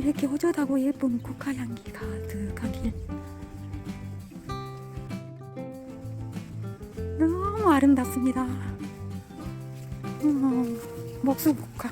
이렇게 호젓하고 예쁜 국화 향기 가득한 길 너무 아름답습니다. 음, 목수 국화